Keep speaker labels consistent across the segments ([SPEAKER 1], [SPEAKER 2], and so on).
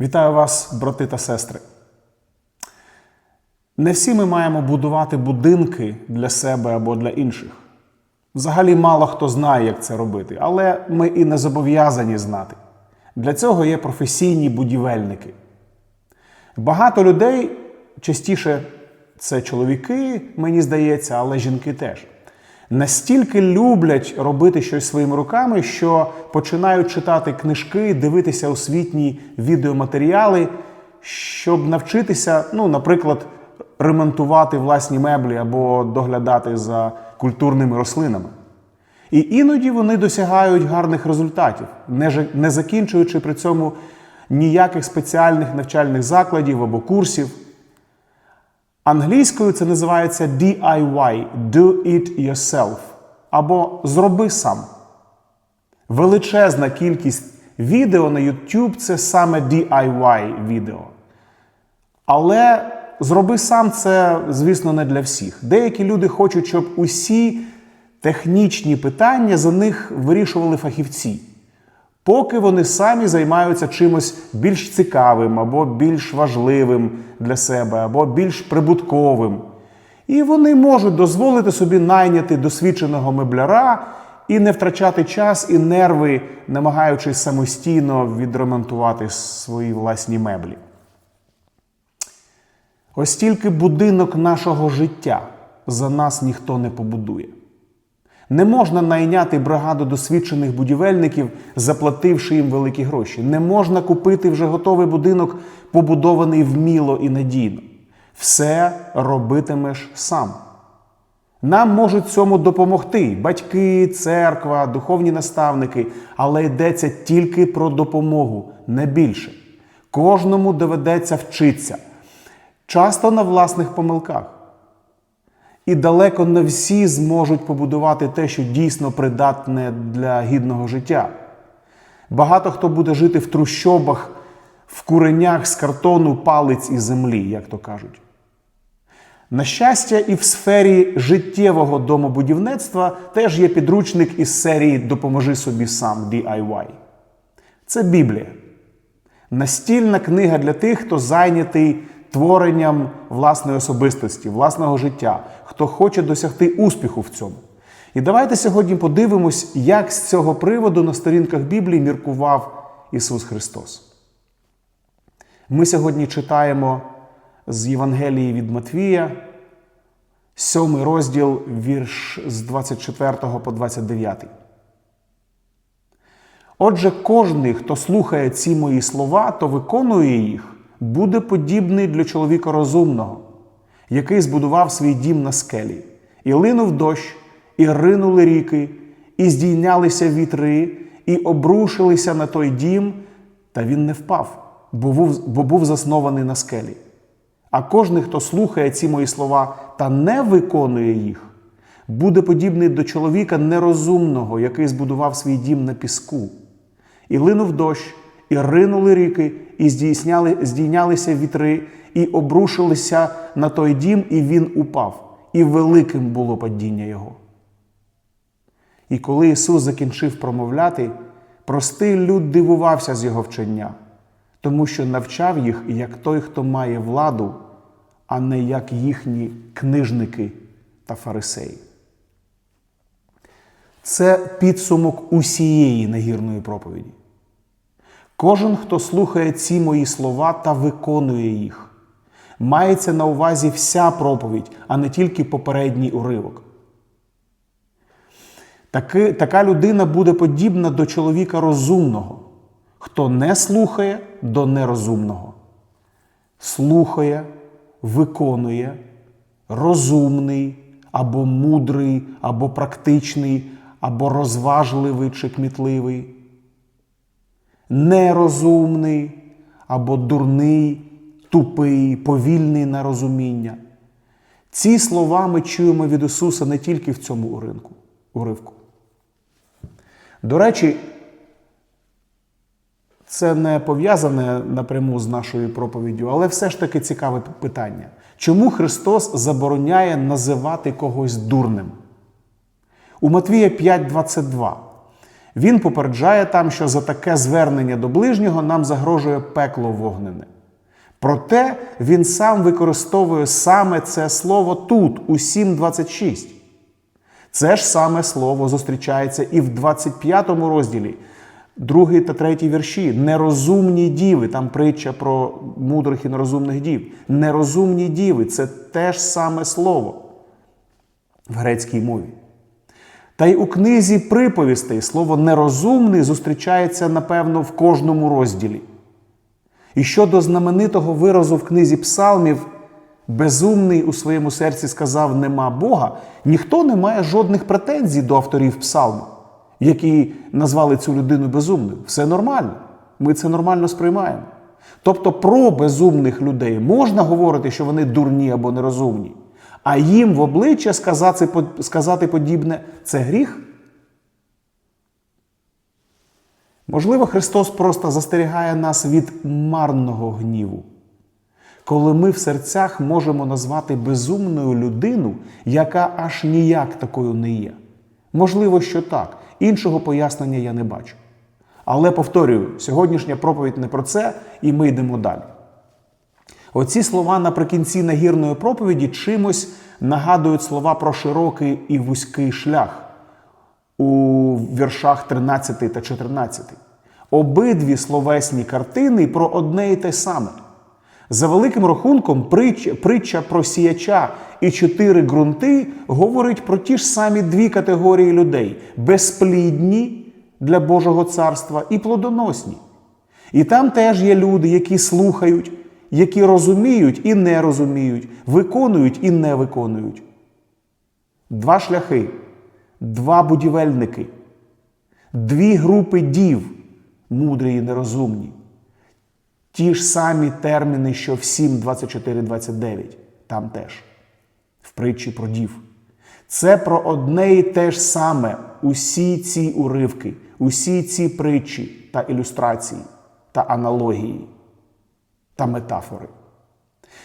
[SPEAKER 1] Вітаю вас, брати та сестри. Не всі ми маємо будувати будинки для себе або для інших. Взагалі мало хто знає, як це робити, але ми і не зобов'язані знати. Для цього є професійні будівельники. Багато людей, частіше це чоловіки, мені здається, але жінки теж. Настільки люблять робити щось своїми руками, що починають читати книжки, дивитися освітні відеоматеріали, щоб навчитися, ну, наприклад, ремонтувати власні меблі або доглядати за культурними рослинами. І іноді вони досягають гарних результатів, не закінчуючи при цьому ніяких спеціальних навчальних закладів або курсів. Англійською це називається DIY Do It Yourself або Зроби сам. Величезна кількість відео на YouTube це саме DIY відео. Але зроби сам це, звісно, не для всіх. Деякі люди хочуть, щоб усі технічні питання за них вирішували фахівці, поки вони самі займаються чимось більш цікавим або більш важливим для себе, або більш прибутковим. І вони можуть дозволити собі найняти досвідченого мебляра і не втрачати час і нерви, намагаючись самостійно відремонтувати свої власні меблі. Ось тільки будинок нашого життя за нас ніхто не побудує. Не можна найняти бригаду досвідчених будівельників, заплативши їм великі гроші. Не можна купити вже готовий будинок, побудований вміло і надійно. Все робитимеш сам. Нам можуть цьому допомогти батьки, церква, духовні наставники, але йдеться тільки про допомогу, не більше. Кожному доведеться вчитися, часто на власних помилках. І далеко не всі зможуть побудувати те, що дійсно придатне для гідного життя. Багато хто буде жити в трущобах, в куренях з картону, палиць і землі, як то кажуть. На щастя, і в сфері життєвого домобудівництва теж є підручник із серії Допоможи собі сам DIY. Це Біблія. Настільна книга для тих, хто зайнятий творенням власної особистості, власного життя, хто хоче досягти успіху в цьому. І давайте сьогодні подивимось, як з цього приводу на сторінках Біблії міркував Ісус Христос. Ми сьогодні читаємо з Євангелії від Матвія, сьомий розділ, вірш з 24 по 29. Отже, кожний, хто слухає ці мої слова, то виконує їх, буде подібний для чоловіка розумного, який збудував свій дім на скелі, і линув дощ, і ринули ріки, і здійнялися вітри, і обрушилися на той дім, та він не впав, бо був, бо був заснований на скелі. А кожний, хто слухає ці мої слова та не виконує їх, буде подібний до чоловіка нерозумного, який збудував свій дім на піску. І линув дощ, і ринули ріки, і здійсняли, здійнялися вітри, і обрушилися на той дім, і він упав, і великим було падіння його. І коли Ісус закінчив промовляти, простий люд дивувався з його вчення, тому що навчав їх як той, хто має владу, а не як їхні книжники та фарисеї. Це підсумок усієї нагірної проповіді. Кожен, хто слухає ці мої слова та виконує їх, мається на увазі вся проповідь, а не тільки попередній уривок. Таки, така людина буде подібна до чоловіка розумного, хто не слухає до нерозумного. Слухає, виконує, розумний або мудрий, або практичний, або розважливий чи кмітливий, нерозумний або дурний, тупий, повільний на розуміння. Ці слова ми чуємо від Ісуса не тільки в цьому уринку, уривку. До речі, це не пов'язане напряму з нашою проповіддю, але все ж таки цікаве питання. Чому Христос забороняє називати когось дурним? У Матвія 5:22 Він попереджає там, що за таке звернення до ближнього нам загрожує пекло вогнене. Проте він сам використовує саме це слово тут, у 7.26. Це ж саме слово зустрічається і в 25 розділі, другий та третій вірші. Нерозумні діви, там притча про мудрих і нерозумних дів. Нерозумні діви це теж саме слово в грецькій мові. Та й у книзі приповістей слово нерозумний зустрічається, напевно, в кожному розділі. І щодо знаменитого виразу в книзі Псалмів, безумний у своєму серці сказав нема Бога, ніхто не має жодних претензій до авторів Псалму, які назвали цю людину безумною. Все нормально. Ми це нормально сприймаємо. Тобто про безумних людей можна говорити, що вони дурні або нерозумні, а їм в обличчя сказати, подібне це гріх. Можливо, Христос просто застерігає нас від марного гніву, коли ми в серцях можемо назвати безумною людину, яка аж ніяк такою не є. Можливо, що так, іншого пояснення я не бачу. Але повторюю, сьогоднішня проповідь не про це, і ми йдемо далі. Оці слова наприкінці нагірної проповіді чимось нагадують слова про широкий і вузький шлях у віршах 13 та 14. Обидві словесні картини про одне і те саме. За великим рахунком, притча, притча про сіяча і чотири ґрунти говорить про ті ж самі дві категорії людей: безплідні для Божого царства і плодоносні. І там теж є люди, які слухають, які розуміють і не розуміють, виконують і не виконують. Два шляхи, два будівельники, дві групи дів, мудрі і нерозумні. Ті ж самі терміни, що в 7, 24, 29. Там теж. В притчі про дів. Це про одне і те ж саме усі ці уривки, усі ці притчі та ілюстрації, та аналогії та метафори.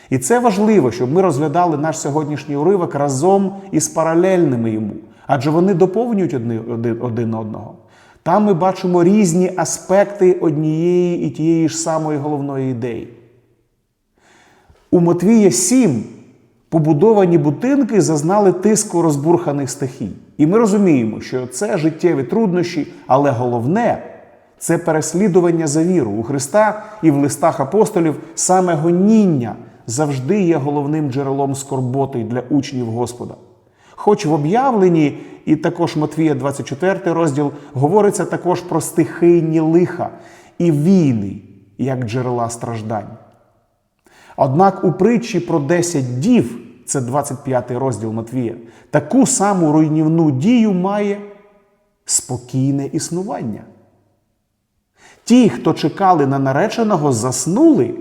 [SPEAKER 1] І це важливо, щоб ми розглядали наш сьогоднішній уривок разом із паралельними йому, адже вони доповнюють один, один одного. Там ми бачимо різні аспекти однієї і тієї ж самої головної ідеї. У Матвія 7 побудовані будинки зазнали тиску розбурханих стихій. І ми розуміємо, що це життєві труднощі, але головне це переслідування за віру у Христа і в листах апостолів саме гоніння завжди є головним джерелом скорботи для учнів Господа. Хоч в об'явленні, і також Матвія 24 розділ, говориться також про стихийні лиха і війни, як джерела страждань. Однак у притчі про 10 дів, це 25 розділ Матвія, таку саму руйнівну дію має спокійне існування. Ті, хто чекали на нареченого, заснули.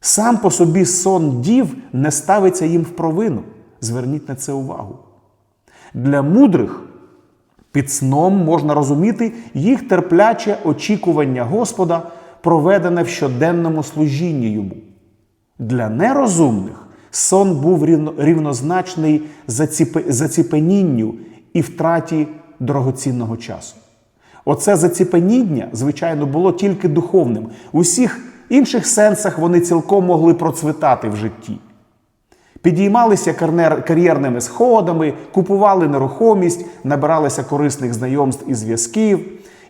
[SPEAKER 1] Сам по собі сон дів не ставиться їм в провину. Зверніть на це увагу. Для мудрих під сном можна розуміти їх терпляче очікування Господа, проведене в щоденному служінні йому. Для нерозумних сон був рівнозначний заціпенінню і втраті дорогоцінного часу. Оце заціпеніння, звичайно, було тільки духовним. У всіх інших сенсах вони цілком могли процвітати в житті. Підіймалися кар'єрними сходами, купували нерухомість, набиралися корисних знайомств і зв'язків,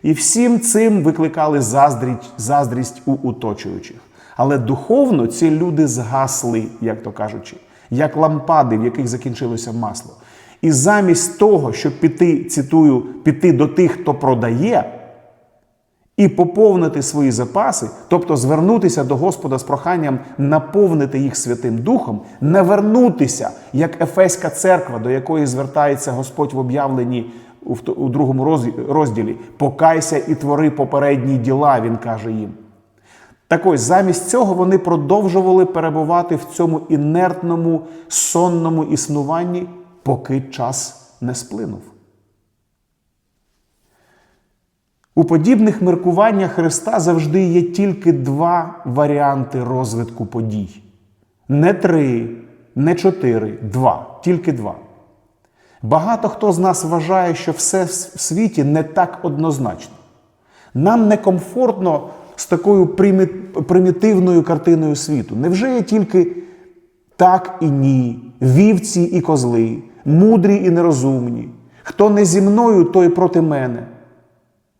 [SPEAKER 1] і всім цим викликали заздрість, заздрість у оточуючих. Але духовно ці люди згасли, як то кажучи, як лампади, в яких закінчилося масло. І замість того, щоб піти, цитую, піти до тих, хто продає, і поповнити свої запаси, тобто звернутися до Господа з проханням наповнити їх Святим Духом, не вернутися, як Ефеська церква, до якої звертається Господь в об'явленні у другому розділі Покайся і твори попередні діла, Він каже їм. Так ось, замість цього вони продовжували перебувати в цьому інертному сонному існуванні, поки час не сплинув. У подібних міркуваннях Христа завжди є тільки два варіанти розвитку подій. Не три, не чотири, два, тільки два. Багато хто з нас вважає, що все в світі не так однозначно. Нам некомфортно з такою примітивною картиною світу. Невже є тільки так і ні, вівці і козли, мудрі і нерозумні? Хто не зі мною, той проти мене.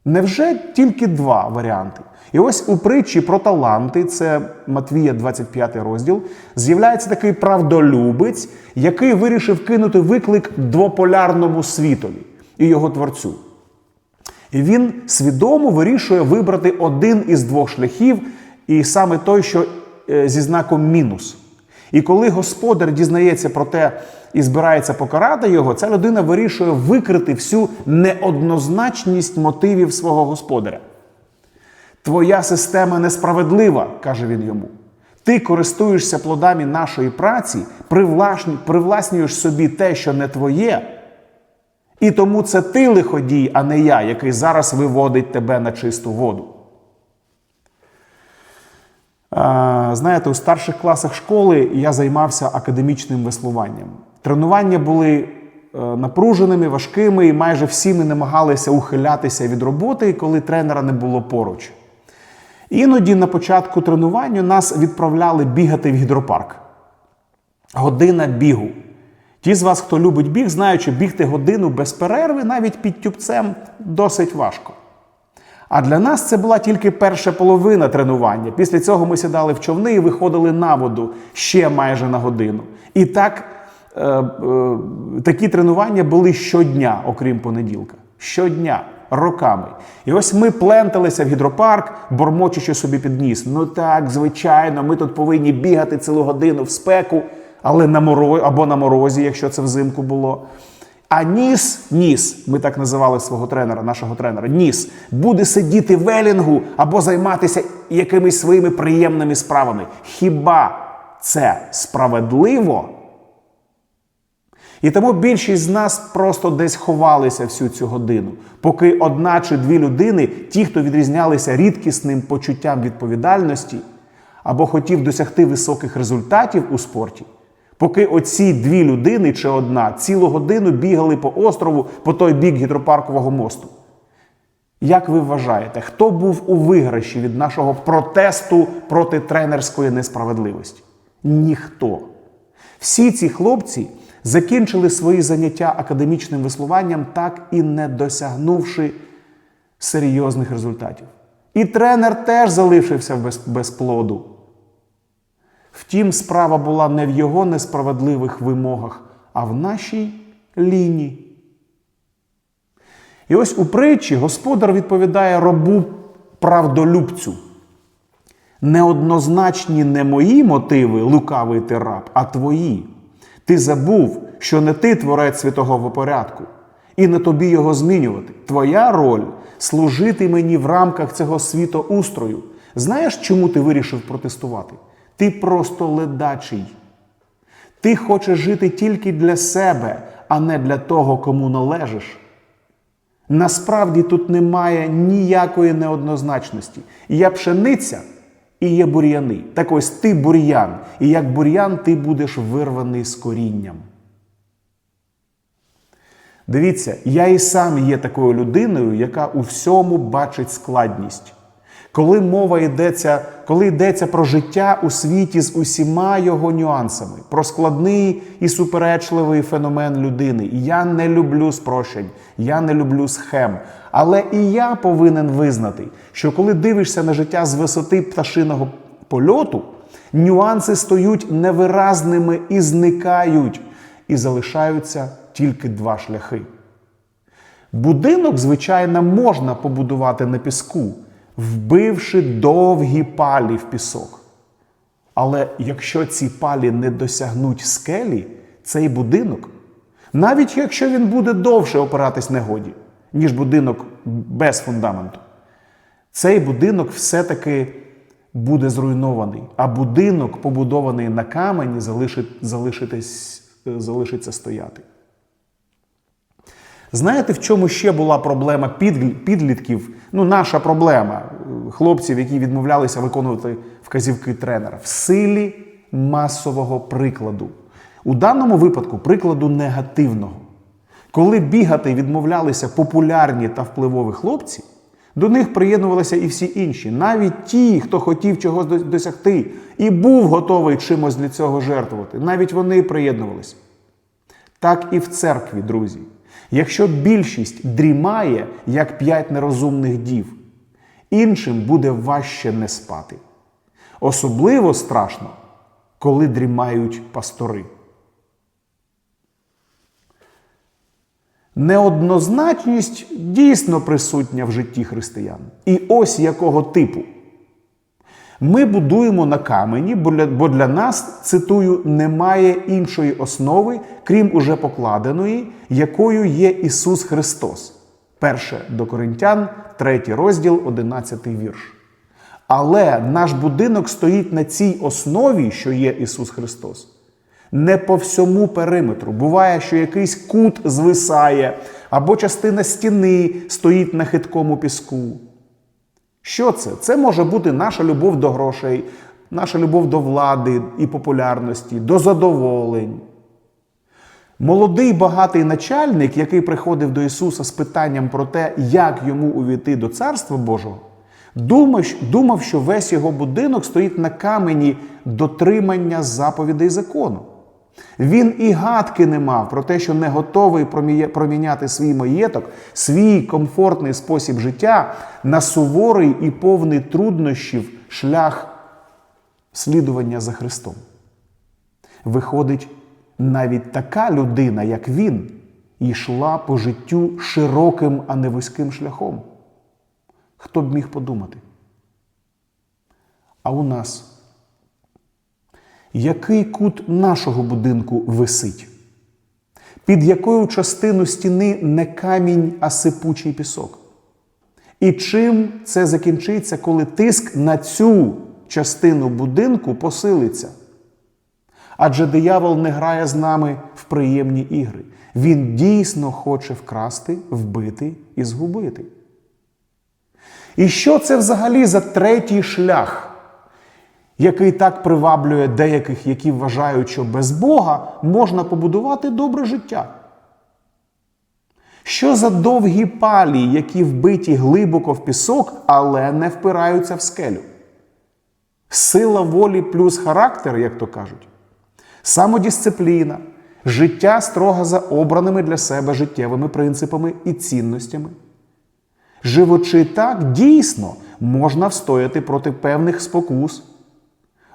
[SPEAKER 1] Невже тільки два варіанти? І ось у притчі про таланти, це Матвія 25 розділ, з'являється такий правдолюбець, який вирішив кинути виклик двополярному світові і його творцю. І він свідомо вирішує вибрати один із двох шляхів, і саме той, що е, зі знаком мінус. І коли господар дізнається про те і збирається покарати його, ця людина вирішує викрити всю неоднозначність мотивів свого господаря. Твоя система несправедлива, каже він йому. Ти користуєшся плодами нашої праці, привласнюєш собі те, що не твоє. І тому це ти лиходій, а не я, який зараз виводить тебе на чисту воду. Знаєте, у старших класах школи я займався академічним веслуванням. Тренування були е, напруженими, важкими, і майже всі ми намагалися ухилятися від роботи, коли тренера не було поруч. Іноді на початку тренування нас відправляли бігати в гідропарк. Година бігу. Ті з вас, хто любить біг, знають, що бігти годину без перерви навіть під тюбцем досить важко. А для нас це була тільки перша половина тренування. Після цього ми сідали в човни і виходили на воду ще майже на годину. І так, такі тренування були щодня, окрім понеділка. Щодня, роками. І ось ми пленталися в гідропарк, бормочучи собі під ніс. Ну так, звичайно, ми тут повинні бігати цілу годину в спеку, але на морозі або на морозі, якщо це взимку було. А ніс, ніс, ми так називали свого тренера, нашого тренера, ніс, буде сидіти в елінгу або займатися якимись своїми приємними справами. Хіба це справедливо? І тому більшість з нас просто десь ховалися всю цю годину, поки одна чи дві людини, ті, хто відрізнялися рідкісним почуттям відповідальності або хотів досягти високих результатів у спорті, поки оці дві людини чи одна цілу годину бігали по острову по той бік гідропаркового мосту. Як ви вважаєте, хто був у виграші від нашого протесту проти тренерської несправедливості? Ніхто. Всі ці хлопці закінчили свої заняття академічним веслуванням, так і не досягнувши серйозних результатів. І тренер теж залишився без, без плоду. Втім, справа була не в його несправедливих вимогах, а в нашій лінії. І ось у притчі господар відповідає робу правдолюбцю. Неоднозначні не мої мотиви, лукавий ти раб, а твої. Ти забув, що не ти творець світового порядку, і не тобі його змінювати. Твоя роль служити мені в рамках цього світоустрою. Знаєш, чому ти вирішив протестувати? Ти просто ледачий. Ти хочеш жити тільки для себе, а не для того, кому належиш. Насправді тут немає ніякої неоднозначності. Є пшениця і є бур'яни. Так ось ти бур'ян, і як бур'ян ти будеш вирваний з корінням. Дивіться, я і сам є такою людиною, яка у всьому бачить складність. Коли мова йдеться, коли йдеться про життя у світі з усіма його нюансами, про складний і суперечливий феномен людини. Я не люблю спрощень, я не люблю схем. Але і я повинен визнати, що коли дивишся на життя з висоти пташиного польоту, нюанси стають невиразними і зникають, і залишаються тільки два шляхи. Будинок, звичайно, можна побудувати на піску, вбивши довгі палі в пісок. Але якщо ці палі не досягнуть скелі, цей будинок, навіть якщо він буде довше опиратись негоді, ніж будинок без фундаменту, цей будинок все-таки буде зруйнований, а будинок, побудований на камені, залишить, залишиться стояти. Знаєте, в чому ще була проблема підлітків? Ну, наша проблема хлопців, які відмовлялися виконувати вказівки тренера в силі масового прикладу. У даному випадку прикладу негативного. Коли бігати відмовлялися популярні та впливові хлопці, до них приєднувалися і всі інші, навіть ті, хто хотів чогось досягти і був готовий чимось для цього жертвувати. Навіть вони приєднувалися. Так і в церкві, друзі. Якщо більшість дрімає, як п'ять нерозумних дів, іншим буде важче не спати. Особливо страшно, коли дрімають пастори. Неоднозначність дійсно присутня в житті християн. І ось якого типу. Ми будуємо на камені, бо для, нас, цитую, немає іншої основи, крім уже покладеної, якою є Ісус Христос. Перше до Коринтян, 3 розділ, 11 вірш. Але наш будинок стоїть на цій основі, що є Ісус Христос. Не по всьому периметру. Буває, що якийсь кут звисає, або частина стіни стоїть на хиткому піску. Що це? Це може бути наша любов до грошей, наша любов до влади і популярності, до задоволень. Молодий багатий начальник, який приходив до Ісуса з питанням про те, як йому увійти до Царства Божого, думав, що весь його будинок стоїть на камені дотримання заповідей закону. Він і гадки не мав про те, що не готовий проміняти свій маєток, свій комфортний спосіб життя на суворий і повний труднощів шлях слідування за Христом. Виходить, навіть така людина, як він, йшла по життю широким, а не вузьким шляхом. Хто б міг подумати? А у нас який кут нашого будинку висить? Під якою частину стіни не камінь, а сипучий пісок? І чим це закінчиться, коли тиск на цю частину будинку посилиться? Адже диявол не грає з нами в приємні ігри. Він дійсно хоче вкрасти, вбити і згубити. І що це взагалі за третій шлях? Який так приваблює деяких, які вважають, що без Бога можна побудувати добре життя. Що за довгі палі, які вбиті глибоко в пісок, але не впираються в скелю? Сила волі плюс характер, як то кажуть, самодисципліна, життя строго за обраними для себе життєвими принципами і цінностями. Живучи так, дійсно можна встояти проти певних спокус.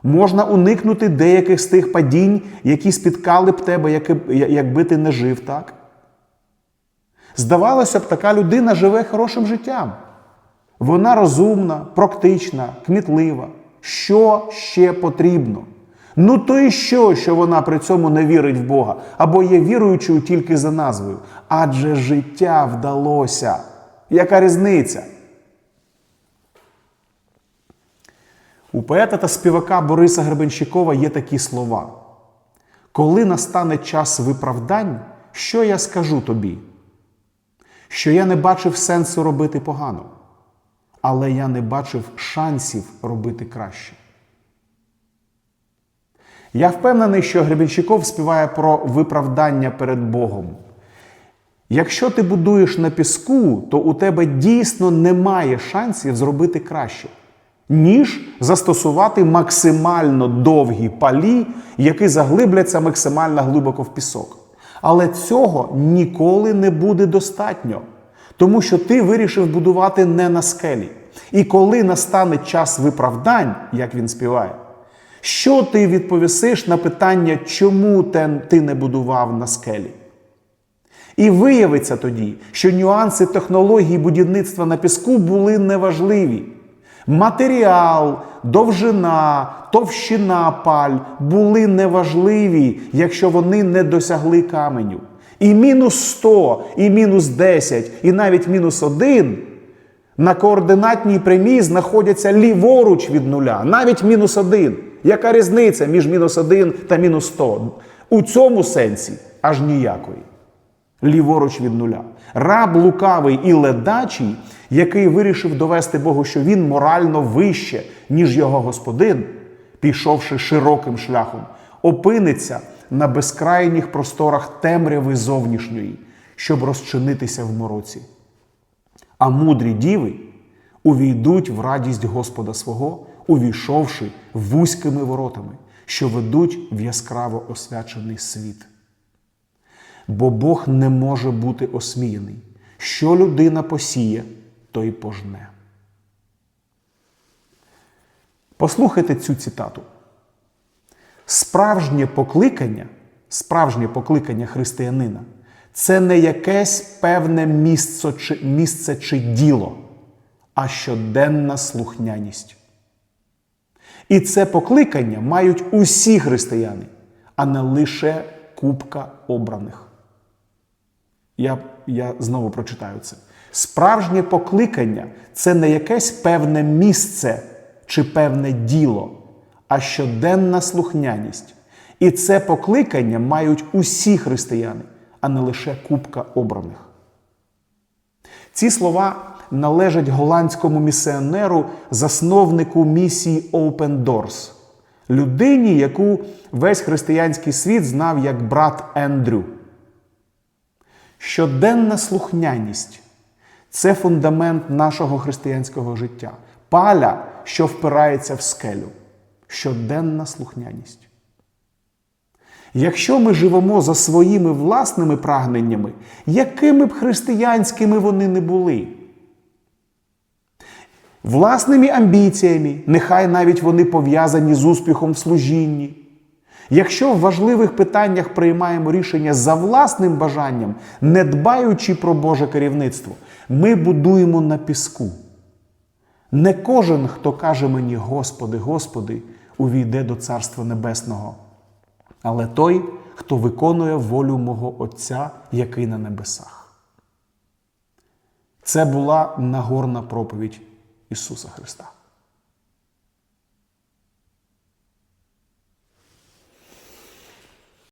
[SPEAKER 1] Можна уникнути деяких з тих падінь, які спіткали б тебе, якби ти не жив так. Здавалося б, така людина живе хорошим життям. Вона розумна, практична, кмітлива. Що ще потрібно? Ну то і що, що вона при цьому не вірить в Бога або є віруючою тільки за назвою. Адже життя вдалося. Яка різниця? У поета та співака Бориса Гребенщикова є такі слова: Коли настане час виправдань, що я скажу тобі? Що я не бачив сенсу робити погано, але я не бачив шансів робити краще. Я впевнений, що Гребенщиков співає про виправдання перед Богом. Якщо ти будуєш на піску, то у тебе дійсно немає шансів зробити краще, ніж застосувати максимально довгі палі, які заглибляться максимально глибоко в пісок. Але цього ніколи не буде достатньо, тому що ти вирішив будувати не на скелі. І коли настане час виправдань, як він співає, що ти відповісиш на питання, чому ти не будував на скелі? І виявиться тоді, що нюанси технології будівництва на піску були неважливі. Матеріал, довжина, товщина паль були неважливі, якщо вони не досягли каменю. І мінус 100, і мінус 10, і навіть мінус 1 на координатній прямій знаходяться ліворуч від нуля, навіть мінус 1. Яка різниця між мінус 1 та мінус 100? У цьому сенсі аж ніякої ліворуч від нуля. Раб лукавий і ледачий, який вирішив довести Богу, що він морально вище, ніж його господин, пішовши широким шляхом, опиниться на безкрайніх просторах темряви зовнішньої, щоб розчинитися в мороці. А мудрі діви увійдуть в радість Господа свого, увійшовши вузькими воротами, що ведуть в яскраво освячений світ. Бо Бог не може бути осміяний. Що людина посіє, то й пожне. Послухайте цю цитату. Справжнє покликання, справжнє покликання християнина це не якесь певне місце чи, місце чи діло, а щоденна слухняність. І це покликання мають усі християни, а не лише купка обраних. Я, я знову прочитаю це. Справжнє покликання це не якесь певне місце чи певне діло, а щоденна слухняність. І це покликання мають усі християни, а не лише купка обраних. Ці слова належать голландському місіонеру, засновнику місії Open Doors, людині, яку весь християнський світ знав як брат Ендрю. Щоденна слухняність це фундамент нашого християнського життя, паля, що впирається в скелю. Щоденна слухняність. Якщо ми живемо за своїми власними прагненнями, якими б християнськими вони не були, власними амбіціями, нехай навіть вони пов'язані з успіхом в служінні. Якщо в важливих питаннях приймаємо рішення за власним бажанням, не дбаючи про Боже керівництво, ми будуємо на піску. Не кожен, хто каже мені, Господи, Господи, увійде до Царства Небесного, але той, хто виконує волю мого Отця, який на небесах. Це була нагорна проповідь Ісуса Христа.